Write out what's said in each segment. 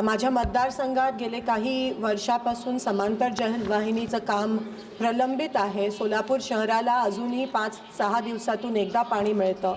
माझ्या मतदारसंघात गेले काही वर्षापासून समांतर जलवाहिनीचं काम प्रलंबित आहे. सोलापूर शहराला अजूनही पाच सहा दिवसातून एकदा पाणी मिळतं.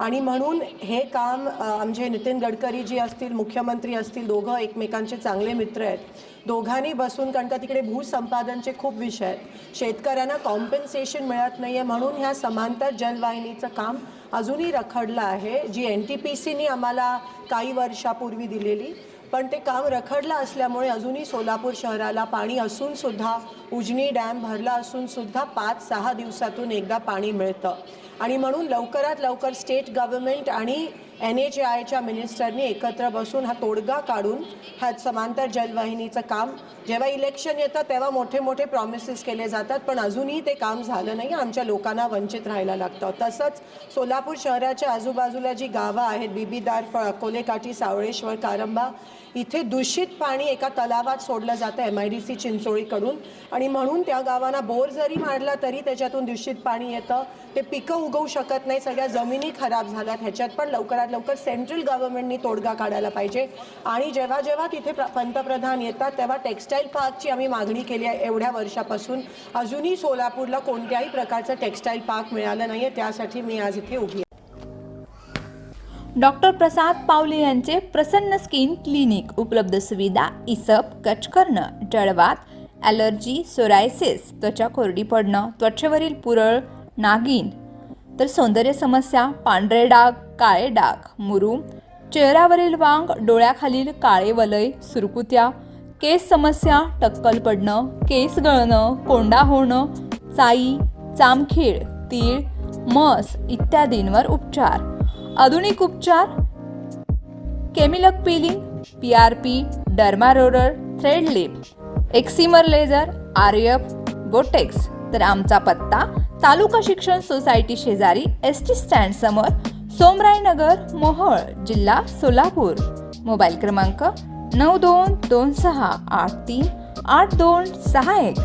आणि म्हणून हे काम आमचे नितीन गडकरी जी असतील मुख्यमंत्री असतील दोघं एकमेकांचे चांगले मित्र आहेत. दोघांनी बसून कारण का तिकडे भूसंपादनचे खूप विषय आहेत. शेतकऱ्यांना कॉम्पेन्सेशन मिळत नाही आहे म्हणून ह्या समांतर जलवाहिनीचं काम अजूनही रखडलं आहे. जी एन टी पी सीनी आम्हाला काही वर्षापूर्वी दिलेली पण ते काम रखडलं असल्यामुळे अजूनही सोलापूर शहराला पाणी असून सुद्धा उजनी डॅम भरला असून सुद्धा पाच सहा दिवसातून एकदा पाणी मिळतं. आणि म्हणून लवकरात लवकर स्टेट गव्हर्नमेंट आणि एन एच आयच्या मिनिस्टरनी एकत्र बसून हा तोडगा काढून हा समांतर जलवाहिनीचं काम जेव्हा इलेक्शन येतं तेव्हा मोठे मोठे प्रॉमिसेस केले जातात पण अजूनही ते काम झालं नाही. आमच्या लोकांना वंचित राहायला लागतं. तसंच सोलापूर शहराच्या आजूबाजूला जी गावं आहेत बिबीदार फळ अकोलेकाठी सावळेश्वर कारंबा इथे दूषित पाणी एका तलावात सोडलं जातं एम आय डी सी चिंचोळीकडून. आणि म्हणून त्या गावांना बोर जरी मारला तरी त्याच्यातून दूषित पाणी येतं. ते पिकं उगवू शकत नाही. सगळ्या जमिनी खराब झाल्यात ह्याच्यात. पण लवकरात लवकर सेंट्रल गव्हर्नमेंटनी तोडगा काढायला पाहिजे. आणि जेव्हा जेव्हा तिथे पंतप्रधान येतात तेव्हा टेक्स्टाईल पार्कची आम्ही मागणी केली आहे एवढ्या वर्षापासून. अजूनही सोलापूरला कोणत्याही प्रकारचं टेक्स्टाईल पार्क मिळालं नाही आहे त्यासाठी मी आज इथे उभी आहे. डॉक्टर प्रसाद पावले यांचे प्रसन्न स्किन क्लिनिक उपलब्ध सुविधा इसप कच करणं जळवात ॲलर्जी सोरायसिस त्वचा कोरडी पडणं त्वचेवरील पुरळ नागिन तर सौंदर्य समस्या पांढरे डाग काळे डाग मुरूम चेहऱ्यावरील वांग डोळ्याखालील काळे वलय सुरकुत्या. केस समस्या टक्कल पडणं. केस गळणं कोंडा होणं. चाई चामखीळ तीळ मस इत्यादींवर उपचार. आधुनिक उपचार. केमिलक peeling P R P dermaroller thread lip excimer laser R F Botox तर आमचा पत्ता तालुका शिक्षण सोसायटी शेजारी एस टी स्टँड समोर. सोमरायनगर मोहोळ जिल्हा सोलापूर. मोबाईल क्रमांक नऊ दोन दोन सहा आठ तीन आठ दोन सहा एक.